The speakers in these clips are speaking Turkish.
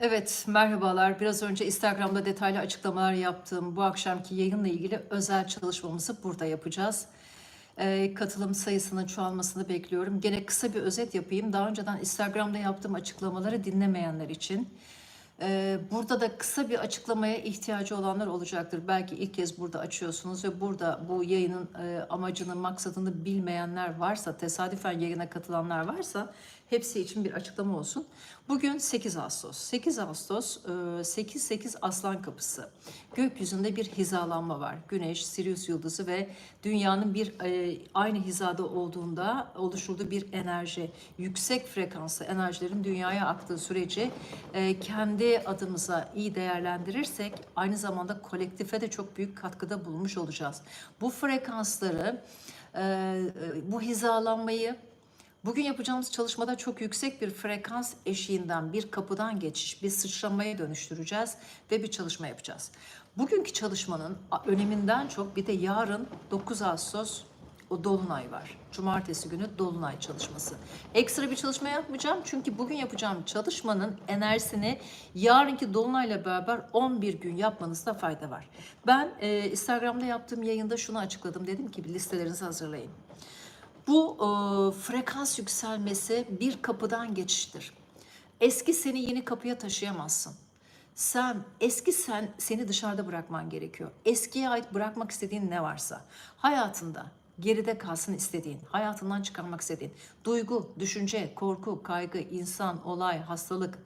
Evet, merhabalar. Biraz önce Instagram'da detaylı açıklamalar yaptığım bu akşamki yayınla ilgili özel çalışmamızı burada yapacağız. Ee, katılım sayısının çoğalmasını bekliyorum. Gene kısa bir özet yapayım. Daha önceden Instagram'da yaptığım açıklamaları dinlemeyenler için. Ee, burada da kısa bir açıklamaya ihtiyacı olanlar olacaktır. Belki ilk kez burada açıyorsunuz ve burada bu yayının e, amacını, maksadını bilmeyenler varsa, tesadüfen yayına katılanlar varsa hepsi için bir açıklama olsun. Bugün 8 Ağustos. 8 Ağustos 8-8 Aslan Kapısı. Gökyüzünde bir hizalanma var. Güneş, Sirius yıldızı ve dünyanın bir e, aynı hizada olduğunda oluşturduğu bir enerji. Yüksek frekanslı enerjilerin dünyaya aktığı süreci e, kendi adımıza iyi değerlendirirsek aynı zamanda kolektife de çok büyük katkıda bulmuş olacağız. Bu frekansları, e, e, bu hizalanmayı Bugün yapacağımız çalışmada çok yüksek bir frekans eşiğinden bir kapıdan geçiş, bir sıçramaya dönüştüreceğiz ve bir çalışma yapacağız. Bugünkü çalışmanın öneminden çok bir de yarın 9 Ağustos o dolunay var. Cumartesi günü dolunay çalışması. Ekstra bir çalışma yapmayacağım çünkü bugün yapacağım çalışmanın enerjisini yarınki dolunayla beraber 11 gün yapmanızda fayda var. Ben e, Instagram'da yaptığım yayında şunu açıkladım. Dedim ki listelerinizi hazırlayın. Bu e, frekans yükselmesi bir kapıdan geçiştir. Eski seni yeni kapıya taşıyamazsın. Sen eski sen seni dışarıda bırakman gerekiyor. Eskiye ait bırakmak istediğin ne varsa hayatında geride kalsın istediğin, hayatından çıkarmak istediğin duygu, düşünce, korku, kaygı, insan, olay, hastalık,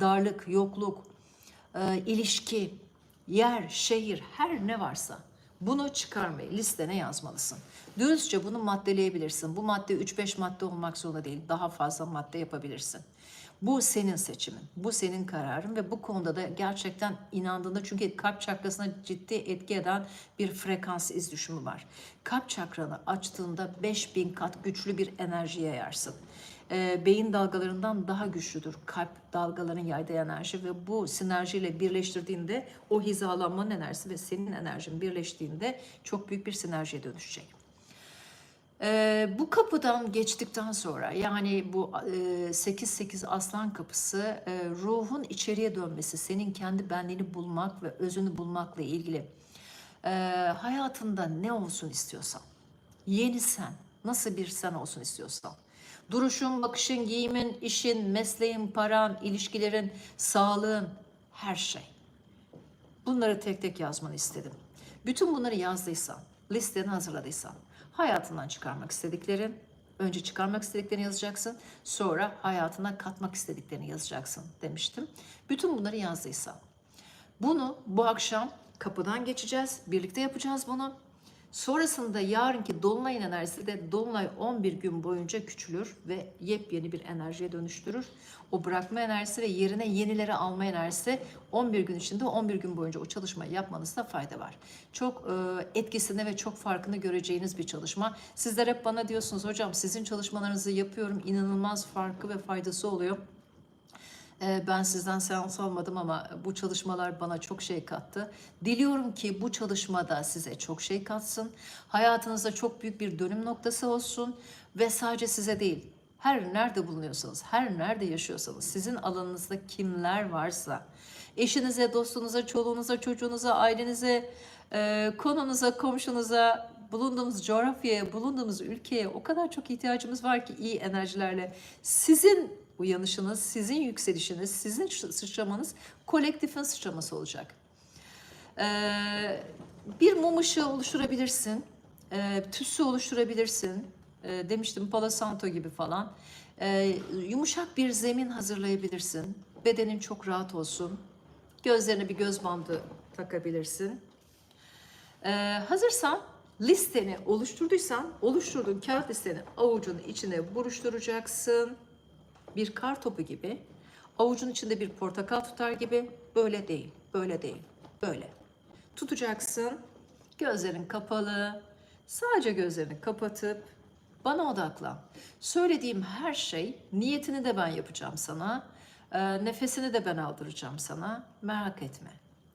darlık, yokluk, e, ilişki, yer, şehir her ne varsa bunu çıkarmayı listene yazmalısın. Dürüstçe bunu maddeleyebilirsin. Bu madde 3-5 madde olmak zorunda değil. Daha fazla madde yapabilirsin. Bu senin seçimin, bu senin kararın ve bu konuda da gerçekten inandığında çünkü kalp çakrasına ciddi etki eden bir frekans iz düşümü var. Kalp çakranı açtığında 5000 kat güçlü bir enerji yayarsın. Ee, beyin dalgalarından daha güçlüdür kalp dalgalarının yaydığı enerji ve bu sinerjiyle birleştirdiğinde o hizalanmanın enerjisi ve senin enerjin birleştiğinde çok büyük bir sinerjiye dönüşecek. Ee, bu kapıdan geçtikten sonra yani bu e, 8-8 aslan kapısı e, ruhun içeriye dönmesi, senin kendi benliğini bulmak ve özünü bulmakla ilgili. Ee, hayatında ne olsun istiyorsan, yeni sen, nasıl bir sen olsun istiyorsan, duruşun, bakışın, giyimin, işin, mesleğin, paran, ilişkilerin, sağlığın, her şey. Bunları tek tek yazmanı istedim. Bütün bunları yazdıysan, listeni hazırladıysan, hayatından çıkarmak istediklerin, önce çıkarmak istediklerini yazacaksın, sonra hayatına katmak istediklerini yazacaksın demiştim. Bütün bunları yazdıysan, bunu bu akşam kapıdan geçeceğiz, birlikte yapacağız bunu. Sonrasında yarınki dolunayın enerjisi de dolunay 11 gün boyunca küçülür ve yepyeni bir enerjiye dönüştürür. O bırakma enerjisi ve yerine yenileri alma enerjisi 11 gün içinde 11 gün boyunca o çalışmayı yapmanızda fayda var. Çok e, etkisini ve çok farkını göreceğiniz bir çalışma. Sizler hep bana diyorsunuz hocam sizin çalışmalarınızı yapıyorum inanılmaz farkı ve faydası oluyor. Ee, Ben sizden seans almadım ama bu çalışmalar bana çok şey kattı. Diliyorum ki bu çalışmada size çok şey katsın. Hayatınızda çok büyük bir dönüm noktası olsun ve sadece size değil, her nerede bulunuyorsanız, her nerede yaşıyorsanız, sizin alanınızda kimler varsa, eşinize, dostunuza, çoluğunuza, çocuğunuza, ailenize, e, konunuza, komşunuza, bulunduğumuz coğrafyaya, bulunduğumuz ülkeye o kadar çok ihtiyacımız var ki iyi enerjilerle. Sizin uyanışınız, sizin yükselişiniz, sizin sıçramanız kolektifin sıçraması olacak. Ee, bir mum ışığı oluşturabilirsin, ee, tütsü oluşturabilirsin. Ee, demiştim Palo Santo gibi falan. Ee, yumuşak bir zemin hazırlayabilirsin. Bedenin çok rahat olsun. Gözlerine bir göz bandı takabilirsin. Ee, hazırsan listeni oluşturduysan oluşturduğun kağıt listeni avucun içine buruşturacaksın. Bir kar topu gibi. Avucun içinde bir portakal tutar gibi. Böyle değil, böyle değil, böyle. Tutacaksın. Gözlerin kapalı. Sadece gözlerini kapatıp bana odaklan. Söylediğim her şey niyetini de ben yapacağım sana. Ee, nefesini de ben aldıracağım sana. Merak etme.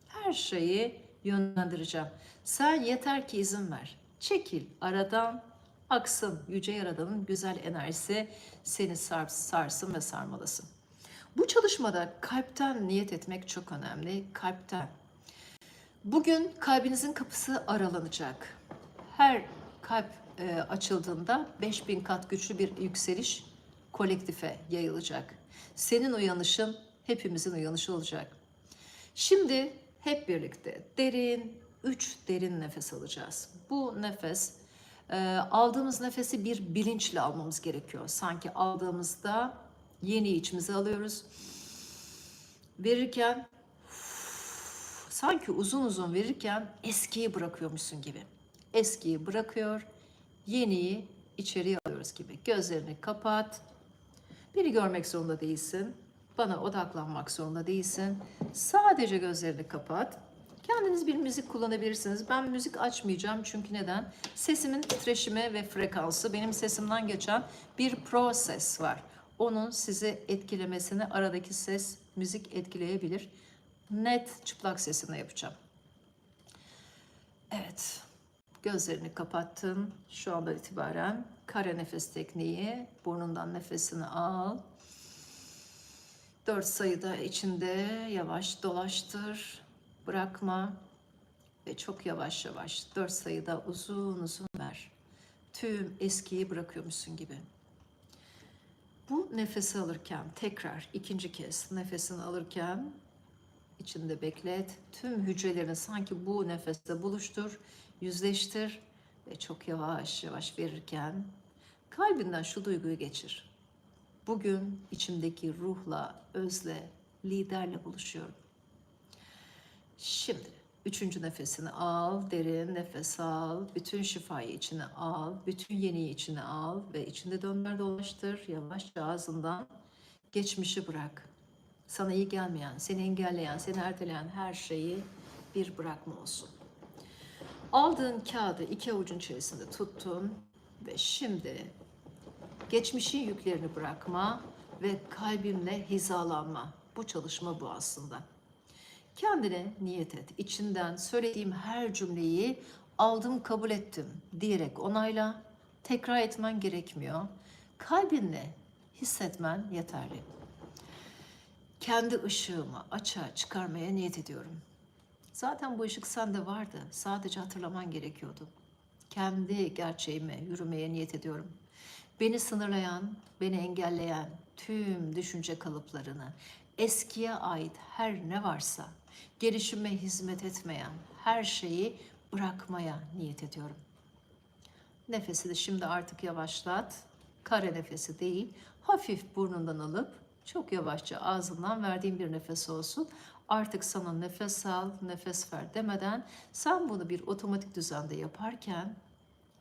Her şeyi yönlendireceğim. Sen yeter ki izin ver. Çekil aradan aksın. Yüce Yaradan'ın güzel enerjisi seni sar, sarsın ve sarmalasın. Bu çalışmada kalpten niyet etmek çok önemli. Kalpten. Bugün kalbinizin kapısı aralanacak. Her kalp e, açıldığında 5000 kat güçlü bir yükseliş kolektife yayılacak. Senin uyanışın hepimizin uyanışı olacak. Şimdi hep birlikte derin, üç derin nefes alacağız. Bu nefes, aldığımız nefesi bir bilinçle almamız gerekiyor. Sanki aldığımızda yeni içimize alıyoruz. Verirken sanki uzun uzun verirken eskiyi bırakıyormuşsun gibi. Eskiyi bırakıyor, yeniyi içeriye alıyoruz gibi. Gözlerini kapat. Beni görmek zorunda değilsin. Bana odaklanmak zorunda değilsin. Sadece gözlerini kapat. Kendiniz bir müzik kullanabilirsiniz. Ben müzik açmayacağım çünkü neden? Sesimin titreşimi ve frekansı benim sesimden geçen bir proses var. Onun sizi etkilemesini aradaki ses, müzik etkileyebilir. Net çıplak sesimle yapacağım. Evet. Gözlerini kapattın. Şu andan itibaren kare nefes tekniği. Burnundan nefesini al. Dört sayıda içinde yavaş dolaştır. Bırakma. Ve çok yavaş yavaş dört sayıda uzun uzun ver. Tüm eskiyi bırakıyormuşsun gibi. Bu nefesi alırken tekrar ikinci kez nefesini alırken içinde beklet. Tüm hücrelerini sanki bu nefeste buluştur, yüzleştir ve çok yavaş yavaş verirken kalbinden şu duyguyu geçir. Bugün içimdeki ruhla, özle, liderle buluşuyorum. Şimdi üçüncü nefesini al, derin nefes al, bütün şifayı içine al, bütün yeniyi içine al ve içinde dönler dolaştır. Yavaşça ağzından geçmişi bırak. Sana iyi gelmeyen, seni engelleyen, seni erteleyen her şeyi bir bırakma olsun. Aldığın kağıdı iki avucun içerisinde tuttun ve şimdi geçmişin yüklerini bırakma ve kalbinle hizalanma. Bu çalışma bu aslında. Kendine niyet et. İçinden söylediğim her cümleyi aldım kabul ettim diyerek onayla. Tekrar etmen gerekmiyor. Kalbinle hissetmen yeterli. Kendi ışığımı açığa çıkarmaya niyet ediyorum. Zaten bu ışık sende vardı. Sadece hatırlaman gerekiyordu. Kendi gerçeğime yürümeye niyet ediyorum. Beni sınırlayan, beni engelleyen tüm düşünce kalıplarını, eskiye ait her ne varsa, gelişime hizmet etmeyen her şeyi bırakmaya niyet ediyorum. Nefesi de şimdi artık yavaşlat. Kare nefesi değil, hafif burnundan alıp çok yavaşça ağzından verdiğin bir nefes olsun. Artık sana nefes al, nefes ver demeden sen bunu bir otomatik düzende yaparken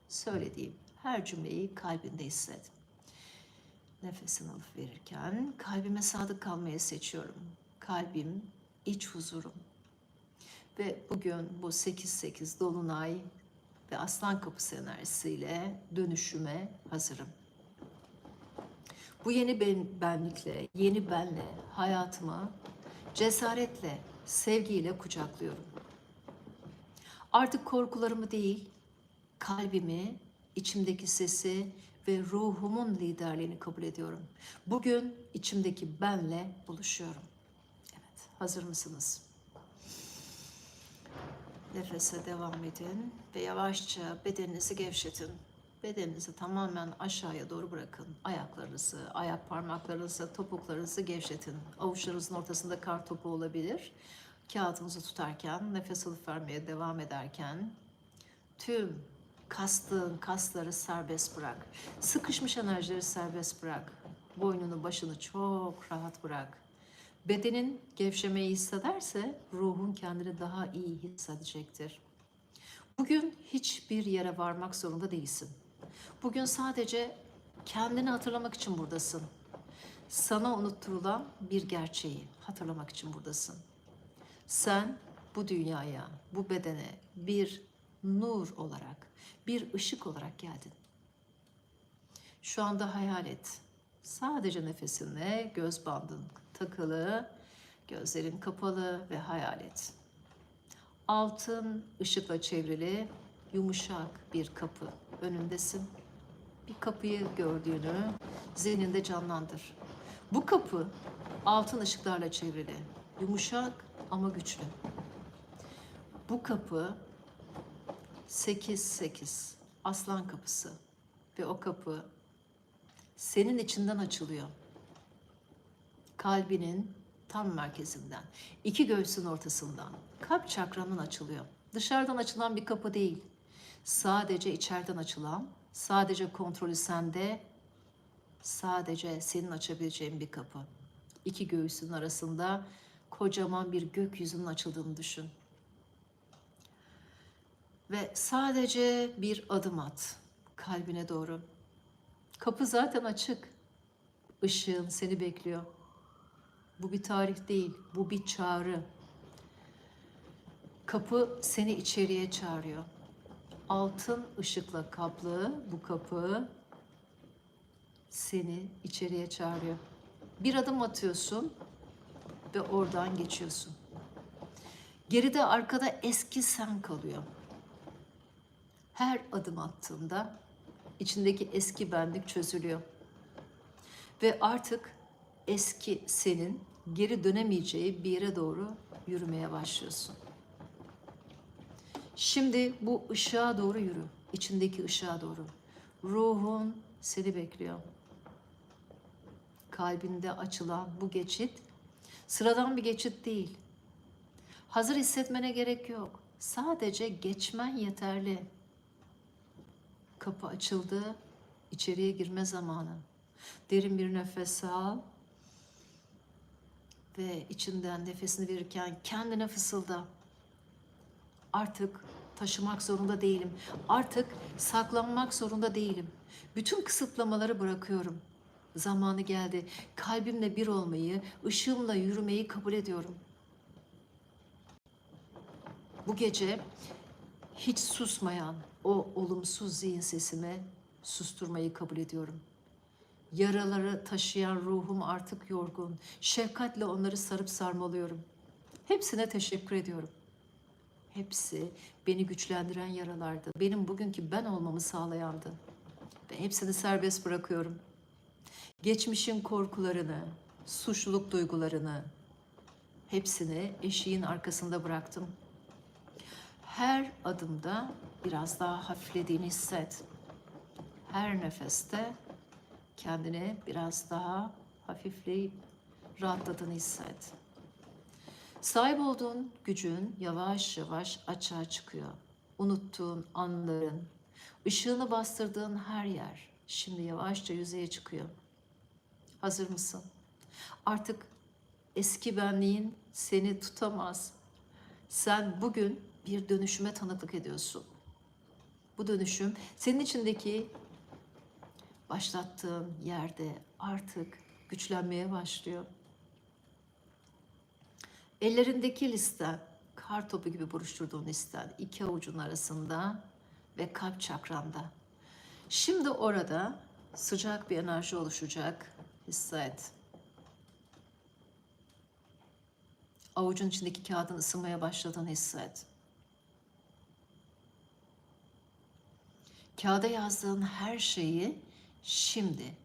söylediğim her cümleyi kalbinde hisset. Nefesini alıp verirken kalbime sadık kalmayı seçiyorum. Kalbim, iç huzurum. Ve bugün bu 8-8 Dolunay ve Aslan Kapısı enerjisiyle dönüşüme hazırım. Bu yeni ben, benlikle, yeni benle hayatımı cesaretle, sevgiyle kucaklıyorum. Artık korkularımı değil, kalbimi, içimdeki sesi ve ruhumun liderliğini kabul ediyorum. Bugün içimdeki benle buluşuyorum. Hazır mısınız? Nefese devam edin ve yavaşça bedeninizi gevşetin. Bedeninizi tamamen aşağıya doğru bırakın. Ayaklarınızı, ayak parmaklarınızı, topuklarınızı gevşetin. Avuçlarınızın ortasında kar topu olabilir. Kağıtınızı tutarken, nefes alıp vermeye devam ederken tüm kastığın kasları serbest bırak. Sıkışmış enerjileri serbest bırak. Boynunu, başını çok rahat bırak. Bedenin gevşemeyi hissederse ruhun kendini daha iyi hissedecektir. Bugün hiçbir yere varmak zorunda değilsin. Bugün sadece kendini hatırlamak için buradasın. Sana unutturulan bir gerçeği hatırlamak için buradasın. Sen bu dünyaya, bu bedene bir nur olarak, bir ışık olarak geldin. Şu anda hayal et. Sadece nefesinle göz bandın takılı, gözlerin kapalı ve hayal et. Altın ışıkla çevrili yumuşak bir kapı önündesin. Bir kapıyı gördüğünü zihninde canlandır. Bu kapı altın ışıklarla çevrili. Yumuşak ama güçlü. Bu kapı 8-8 aslan kapısı ve o kapı senin içinden açılıyor. Kalbinin tam merkezinden, iki göğsün ortasından, kalp çakranın açılıyor. Dışarıdan açılan bir kapı değil. Sadece içeriden açılan, sadece kontrolü sende, sadece senin açabileceğin bir kapı. İki göğsün arasında kocaman bir gökyüzünün açıldığını düşün. Ve sadece bir adım at kalbine doğru. Kapı zaten açık. Işığın seni bekliyor. Bu bir tarih değil, bu bir çağrı. Kapı seni içeriye çağırıyor. Altın ışıkla kaplı bu kapı seni içeriye çağırıyor. Bir adım atıyorsun ve oradan geçiyorsun. Geride arkada eski sen kalıyor. Her adım attığında içindeki eski benlik çözülüyor. Ve artık eski senin geri dönemeyeceği bir yere doğru yürümeye başlıyorsun. Şimdi bu ışığa doğru yürü. içindeki ışığa doğru. Ruhun seni bekliyor. Kalbinde açılan bu geçit sıradan bir geçit değil. Hazır hissetmene gerek yok. Sadece geçmen yeterli. Kapı açıldı. içeriye girme zamanı. Derin bir nefes al. Ve içinden nefesini verirken kendine fısılda. Artık taşımak zorunda değilim. Artık saklanmak zorunda değilim. Bütün kısıtlamaları bırakıyorum. Zamanı geldi. Kalbimle bir olmayı, ışığımla yürümeyi kabul ediyorum. Bu gece hiç susmayan o olumsuz zihin sesimi susturmayı kabul ediyorum. Yaraları taşıyan ruhum artık yorgun. Şefkatle onları sarıp sarmalıyorum. Hepsine teşekkür ediyorum. Hepsi beni güçlendiren yaralardı. Benim bugünkü ben olmamı sağlayandı. Ve hepsini serbest bırakıyorum. Geçmişin korkularını, suçluluk duygularını hepsini eşiğin arkasında bıraktım. Her adımda biraz daha hafiflediğini hisset. Her nefeste kendini biraz daha hafifleyip rahatladığını hisset. Sahip olduğun gücün yavaş yavaş açığa çıkıyor. Unuttuğun anların, ışığını bastırdığın her yer şimdi yavaşça yüzeye çıkıyor. Hazır mısın? Artık eski benliğin seni tutamaz. Sen bugün bir dönüşüme tanıklık ediyorsun. Bu dönüşüm senin içindeki başlattığın yerde artık güçlenmeye başlıyor. Ellerindeki listen, kar topu gibi buruşturduğun listen iki avucun arasında ve kalp çakranda. Şimdi orada sıcak bir enerji oluşacak. Hisset. Avucun içindeki kağıdın ısınmaya başladığını hisset. Kağıda yazdığın her şeyi şimdi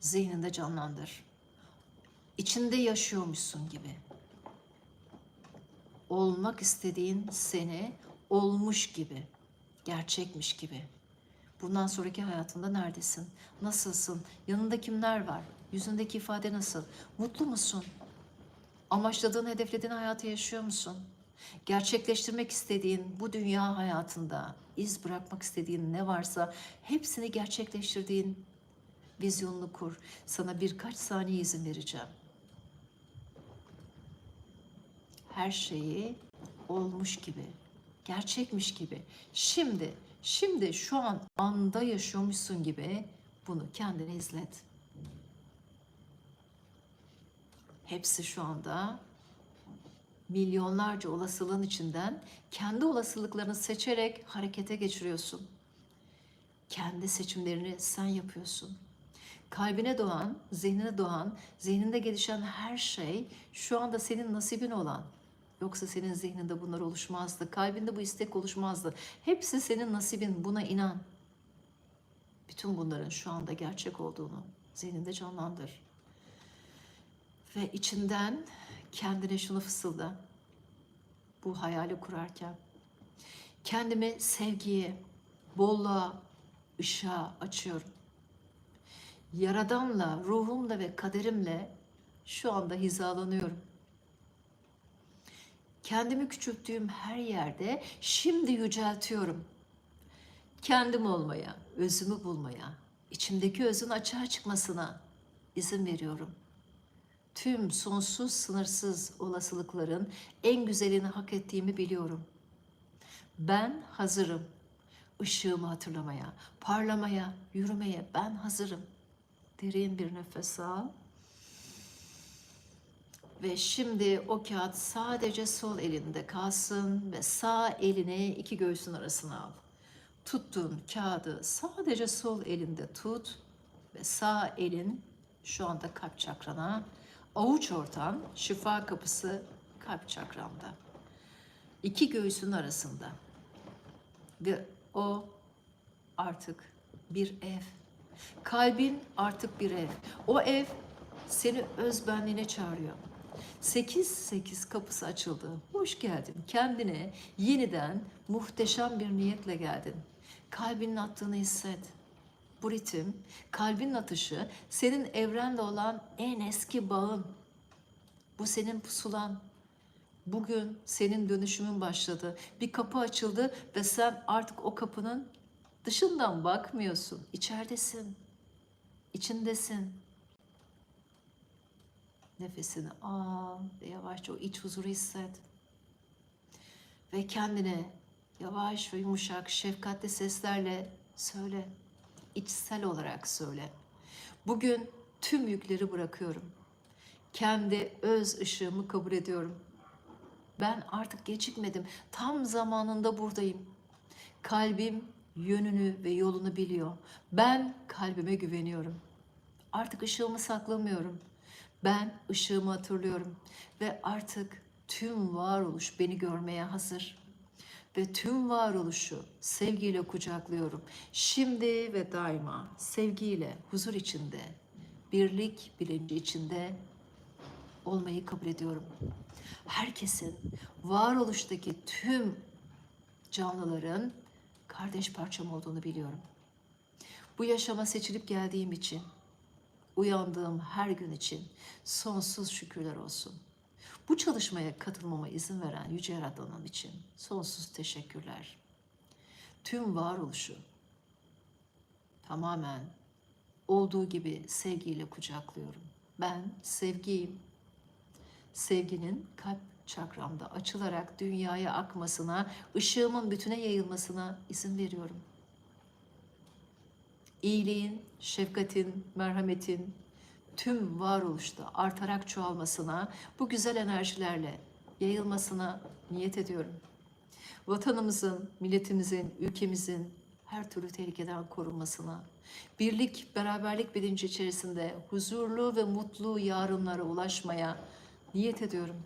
zihninde canlandır. İçinde yaşıyormuşsun gibi. Olmak istediğin seni olmuş gibi, gerçekmiş gibi. Bundan sonraki hayatında neredesin? Nasılsın? Yanında kimler var? Yüzündeki ifade nasıl? Mutlu musun? Amaçladığın, hedeflediğin hayatı yaşıyor musun? Gerçekleştirmek istediğin bu dünya hayatında iz bırakmak istediğin ne varsa hepsini gerçekleştirdiğin vizyonunu kur. Sana birkaç saniye izin vereceğim. Her şeyi olmuş gibi, gerçekmiş gibi. Şimdi, şimdi şu an anda yaşıyormuşsun gibi bunu kendine izlet. Hepsi şu anda milyonlarca olasılığın içinden kendi olasılıklarını seçerek harekete geçiriyorsun. Kendi seçimlerini sen yapıyorsun. Kalbine doğan, zihnine doğan, zihninde gelişen her şey şu anda senin nasibin olan. Yoksa senin zihninde bunlar oluşmazdı. Kalbinde bu istek oluşmazdı. Hepsi senin nasibin. Buna inan. Bütün bunların şu anda gerçek olduğunu zihninde canlandır. Ve içinden kendine şunu fısılda. Bu hayali kurarken. Kendimi sevgiye, bolluğa, ışığa açıyorum. Yaradanla, ruhumla ve kaderimle şu anda hizalanıyorum. Kendimi küçülttüğüm her yerde şimdi yüceltiyorum. Kendim olmaya, özümü bulmaya, içimdeki özün açığa çıkmasına izin veriyorum. Tüm sonsuz sınırsız olasılıkların en güzelini hak ettiğimi biliyorum. Ben hazırım. Işığımı hatırlamaya, parlamaya, yürümeye ben hazırım. Derin bir nefes al. Ve şimdi o kağıt sadece sol elinde kalsın ve sağ elini iki göğsün arasına al. Tuttuğun kağıdı sadece sol elinde tut ve sağ elin şu anda kalp çakrana, avuç ortan şifa kapısı kalp çakranda. İki göğsün arasında. Ve o artık bir ev. Kalbin artık bir ev. O ev seni özbenliğine çağırıyor. 8-8 kapısı açıldı. Hoş geldin. Kendine yeniden muhteşem bir niyetle geldin. Kalbinin attığını hisset. Bu ritim, kalbin atışı senin evrenle olan en eski bağın. Bu senin pusulan. Bugün senin dönüşümün başladı. Bir kapı açıldı ve sen artık o kapının dışından bakmıyorsun. İçeridesin. İçindesin. Nefesini al ve yavaşça o iç huzuru hisset. Ve kendine yavaş ve yumuşak, şefkatli seslerle söyle. İçsel olarak söyle. Bugün tüm yükleri bırakıyorum. Kendi öz ışığımı kabul ediyorum. Ben artık gecikmedim. Tam zamanında buradayım. Kalbim yönünü ve yolunu biliyor. Ben kalbime güveniyorum. Artık ışığımı saklamıyorum. Ben ışığımı hatırlıyorum ve artık tüm varoluş beni görmeye hazır. Ve tüm varoluşu sevgiyle kucaklıyorum. Şimdi ve daima sevgiyle, huzur içinde, birlik bilinci içinde olmayı kabul ediyorum. Herkesin, varoluştaki tüm canlıların kardeş parçam olduğunu biliyorum. Bu yaşama seçilip geldiğim için, uyandığım her gün için sonsuz şükürler olsun. Bu çalışmaya katılmama izin veren Yüce Yaradan'ın için sonsuz teşekkürler. Tüm varoluşu tamamen olduğu gibi sevgiyle kucaklıyorum. Ben sevgiyim. Sevginin kalp çakramda açılarak dünyaya akmasına, ışığımın bütüne yayılmasına izin veriyorum. İyiliğin, şefkatin, merhametin tüm varoluşta artarak çoğalmasına, bu güzel enerjilerle yayılmasına niyet ediyorum. Vatanımızın, milletimizin, ülkemizin her türlü tehlikeden korunmasına, birlik, beraberlik bilinci içerisinde huzurlu ve mutlu yarınlara ulaşmaya niyet ediyorum.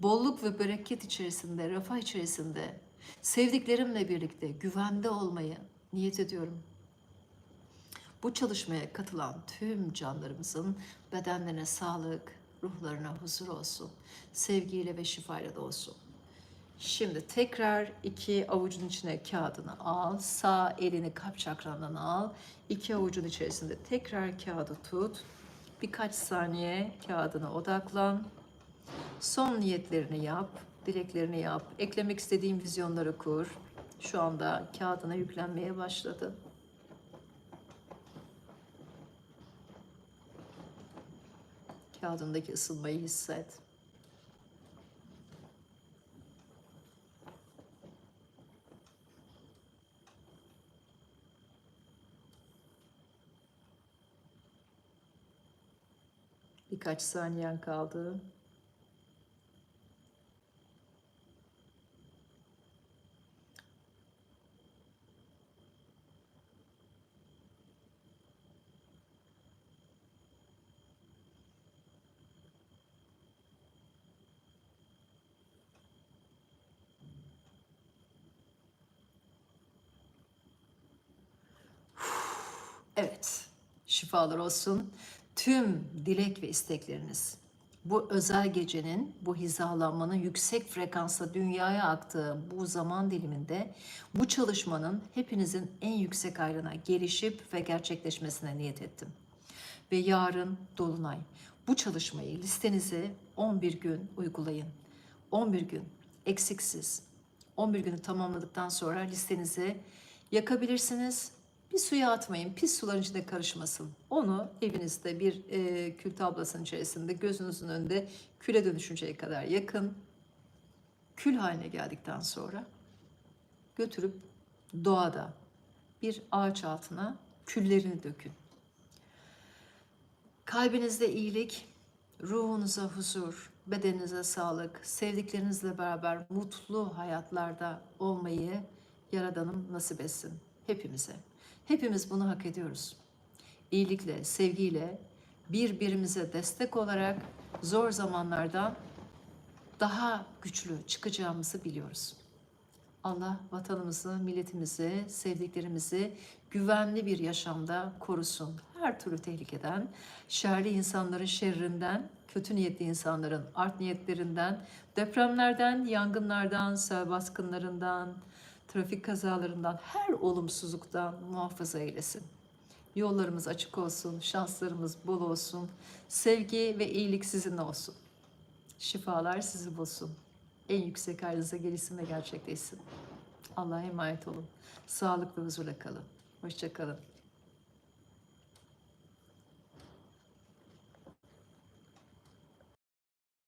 Bolluk ve bereket içerisinde, refah içerisinde, sevdiklerimle birlikte güvende olmayı niyet ediyorum. Bu çalışmaya katılan tüm canlarımızın bedenlerine sağlık, ruhlarına huzur olsun, sevgiyle ve şifayla da olsun. Şimdi tekrar iki avucun içine kağıdını al. Sağ elini kalp çakrandan al. İki avucun içerisinde tekrar kağıdı tut. Birkaç saniye kağıdına odaklan. Son niyetlerini yap, dileklerini yap. Eklemek istediğin vizyonları kur. Şu anda kağıdına yüklenmeye başladı. Kağıdındaki ısınmayı hisset. Birkaç saniyen kaldı. Evet, şifalar olsun. Tüm dilek ve istekleriniz bu özel gecenin, bu hizalanmanın yüksek frekansla dünyaya aktığı bu zaman diliminde bu çalışmanın hepinizin en yüksek ayrına gelişip ve gerçekleşmesine niyet ettim. Ve yarın Dolunay. Bu çalışmayı listenize 11 gün uygulayın. 11 gün eksiksiz. 11 günü tamamladıktan sonra listenize yakabilirsiniz. Bir suya atmayın, pis suların içinde karışmasın. Onu evinizde bir e, kül tablasının içerisinde gözünüzün önünde küle dönüşünceye kadar yakın. Kül haline geldikten sonra götürüp doğada bir ağaç altına küllerini dökün. Kalbinizde iyilik, ruhunuza huzur, bedeninize sağlık, sevdiklerinizle beraber mutlu hayatlarda olmayı Yaradanım nasip etsin hepimize. Hepimiz bunu hak ediyoruz. İyilikle, sevgiyle birbirimize destek olarak zor zamanlardan daha güçlü çıkacağımızı biliyoruz. Allah vatanımızı, milletimizi, sevdiklerimizi güvenli bir yaşamda korusun. Her türlü tehlikeden, şerli insanların şerrinden, kötü niyetli insanların art niyetlerinden, depremlerden, yangınlardan, sel baskınlarından, trafik kazalarından, her olumsuzluktan muhafaza eylesin. Yollarımız açık olsun, şanslarımız bol olsun, sevgi ve iyilik sizinle olsun. Şifalar sizi bulsun. En yüksek ayrınıza gelişsin ve gerçekleşsin. Allah'a emanet olun. Sağlıklı huzurla kalın. Hoşça kalın.